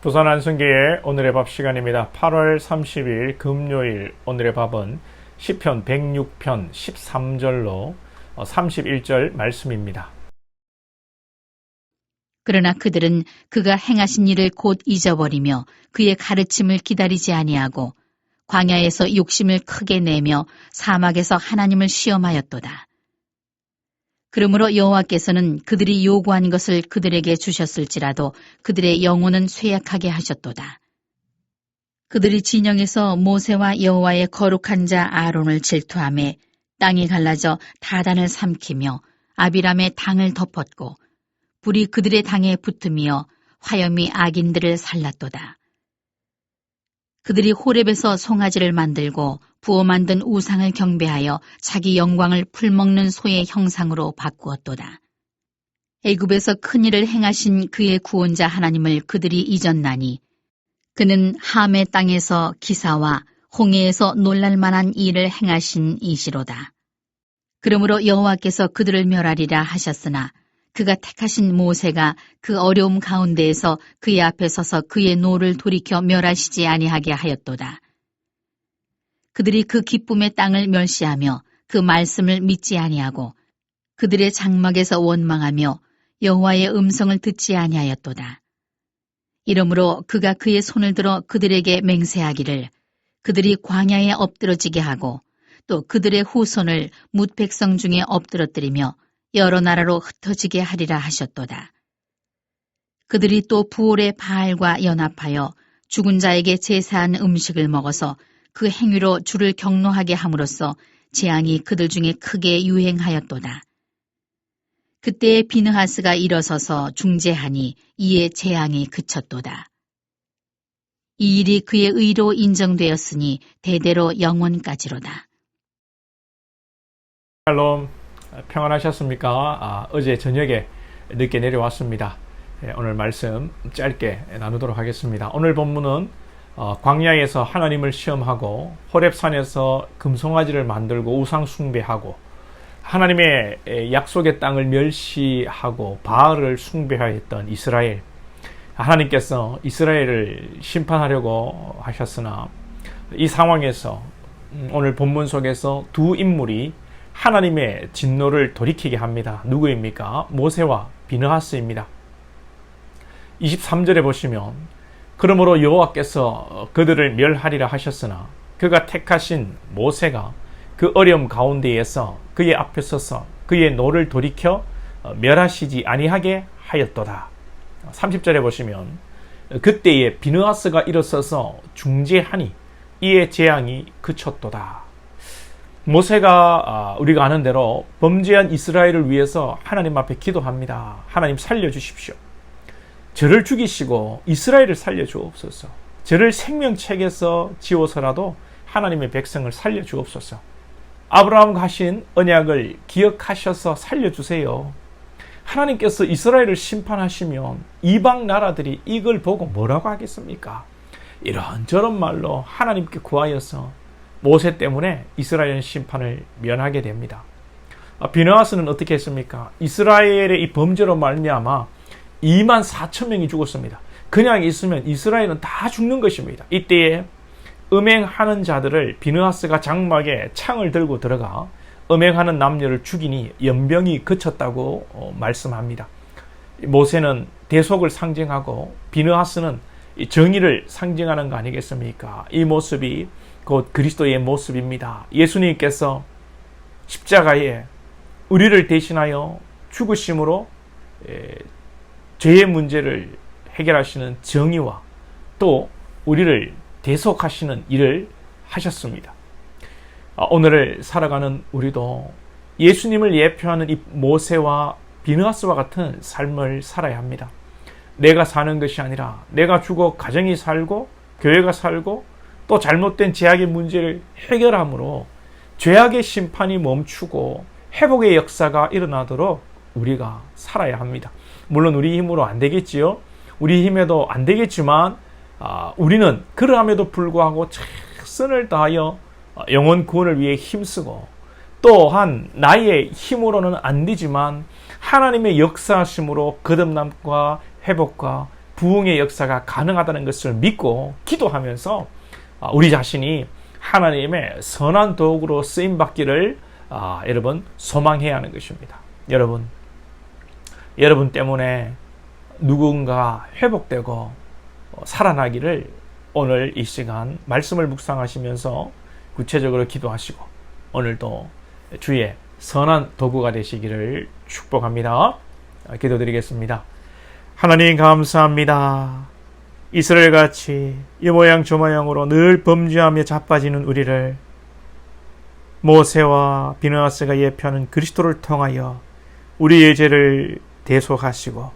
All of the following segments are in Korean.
부산 안승기의 오늘의 밥 시간입니다. 8월 30일 금요일 오늘의 밥은 시편 106편 13절로 31절 말씀입니다. 그러나 그들은 그가 행하신 일을 곧 잊어버리며 그의 가르침을 기다리지 아니하고 광야에서 욕심을 크게 내며 사막에서 하나님을 시험하였도다. 그러므로 여호와께서는 그들이 요구한 것을 그들에게 주셨을지라도 그들의 영혼은 쇠약하게 하셨도다. 그들이 진영에서 모세와 여호와의 거룩한 자 아론을 질투함에 땅이 갈라져 다단을 삼키며 아비람의 당을 덮었고 불이 그들의 당에 붙으며 화염이 악인들을 살랐도다. 그들이 호렙에서 송아지를 만들고 부어 만든 우상을 경배하여 자기 영광을 풀먹는 소의 형상으로 바꾸었도다. 애굽에서 큰 일을 행하신 그의 구원자 하나님을 그들이 잊었나니 그는 함의 땅에서 기사와 홍해에서 놀랄만한 일을 행하신 이시로다. 그러므로 여호와께서 그들을 멸하리라 하셨으나 그가 택하신 모세가 그 어려움 가운데에서 그의 앞에 서서 그의 노를 돌이켜 멸하시지 아니하게 하였도다. 그들이 그 기쁨의 땅을 멸시하며 그 말씀을 믿지 아니하고 그들의 장막에서 원망하며 여호와의 음성을 듣지 아니하였도다. 이러므로 그가 그의 손을 들어 그들에게 맹세하기를 그들이 광야에 엎드러지게 하고 또 그들의 후손을 뭇 백성 중에 엎드러뜨리며 여러 나라로 흩어지게 하리라 하셨도다. 그들이 또 부올의 바알과 연합하여 죽은 자에게 제사한 음식을 먹어서 그 행위로 주를 경노하게 함으로써 재앙이 그들 중에 크게 유행하였도다. 그때에 비느하스가 일어서서 중재하니 이에 재앙이 그쳤도다. 이 일이 그의 의로 인정되었으니 대대로 영원까지로다. 샬롬 평안하셨습니까? 아, 어제 저녁에 늦게 내려왔습니다. 예, 오늘 말씀 짧게 나누도록 하겠습니다. 오늘 본문은 어, 광야에서 하나님을 시험하고 호렙산에서 금송아지를 만들고 우상 숭배하고 하나님의 약속의 땅을 멸시하고 바알을 숭배하였던 이스라엘 하나님께서 이스라엘을 심판하려고 하셨으나 이 상황에서 음, 오늘 본문 속에서 두 인물이 하나님의 진노를 돌이키게 합니다. 누구입니까? 모세와 비느하스입니다. 23절에 보시면 그러므로 여호와께서 그들을 멸하리라 하셨으나 그가 택하신 모세가 그 어려움 가운데에서 그의 앞에 서서 그의 노를 돌이켜 멸하시지 아니하게 하였도다. 30절에 보시면 그때에 비느하스가 일어서서 중재하니 이에 재앙이 그쳤도다. 모세가 아, 우리가 아는 대로 범죄한 이스라엘을 위해서 하나님 앞에 기도합니다. 하나님 살려주십시오. 저를 죽이시고 이스라엘을 살려주옵소서. 저를 생명책에서 지워서라도 하나님의 백성을 살려주옵소서. 아브라함과 하신 언약을 기억하셔서 살려주세요. 하나님께서 이스라엘을 심판하시면 이방 나라들이 이걸 보고 뭐라고 하겠습니까? 이런저런 말로 하나님께 구하여서 모세 때문에 이스라엘 심판을 면하게 됩니다. 아, 비느하스는 어떻게 했습니까? 이스라엘의 이 범죄로 말미암아 2만 4천 명이 죽었습니다. 그냥 있으면 이스라엘은 다 죽는 것입니다. 이때에 음행하는 자들을 비느하스가 장막에 창을 들고 들어가 음행하는 남녀를 죽이니 연병이 그쳤다고 어, 말씀합니다. 모세는 대속을 상징하고 비느하스는 정의를 상징하는 거 아니겠습니까? 이 모습이 곧 그리스도의 모습입니다. 예수님께서 십자가에 우리를 대신하여 죽으심으로 죄의 문제를 해결하시는 정의와 또 우리를 대속하시는 일을 하셨습니다. 아, 오늘을 살아가는 우리도 예수님을 예표하는 이 모세와 비느하스와 같은 삶을 살아야 합니다. 내가 사는 것이 아니라 내가 죽어 가정이 살고 교회가 살고 또 잘못된 제약의 문제를 해결함으로 죄악의 심판이 멈추고 회복의 역사가 일어나도록 우리가 살아야 합니다. 물론 우리 힘으로 안 되겠지요. 우리 힘에도 안 되겠지만 아, 우리는 그러함에도 불구하고 최선을 다하여 영혼 구원을 위해 힘쓰고 또한 나의 힘으로는 안 되지만 하나님의 역사하심으로 거듭남과 회복과 부흥의 역사가 가능하다는 것을 믿고 기도하면서 아, 우리 자신이 하나님의 선한 도구로 쓰임 받기를 아, 여러분 소망해야 하는 것입니다. 여러분, 여러분 때문에 누군가 회복되고 어, 살아나기를 오늘 이 시간 말씀을 묵상하시면서 구체적으로 기도하시고 오늘도 주의 선한 도구가 되시기를 축복합니다. 아, 기도드리겠습니다. 하나님 감사합니다. 이스라엘 같이 이 모양 저 모양으로 늘 범죄하며 자빠지는 우리를 모세와 비느하스가 예표하는 그리스도를 통하여 우리의 죄를 대속하시고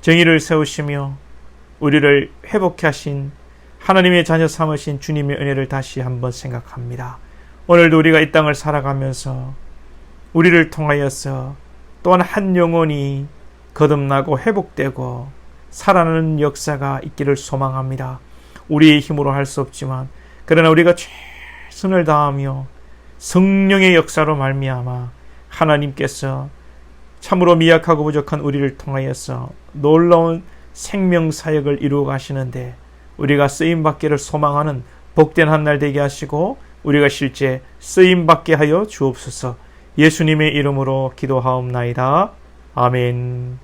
정의를 세우시며 우리를 회복케 하신 하나님의 자녀 삼으신 주님의 은혜를 다시 한번 생각합니다. 오늘도 우리가 이 땅을 살아가면서 우리를 통하여서 또한 한 영혼이 거듭나고 회복되고 살아나는 역사가 있기를 소망합니다. 우리의 힘으로 할 수 없지만 그러나 우리가 최선을 다하며 성령의 역사로 말미암아 하나님께서 참으로 미약하고 부족한 우리를 통하여서 놀라운 생명 사역을 이루어 가시는데 우리가 쓰임 받기를 소망하는 복된 한 날 되게 하시고 우리가 실제 쓰임 받게 하여 주옵소서. 예수님의 이름으로 기도하옵나이다. 아멘.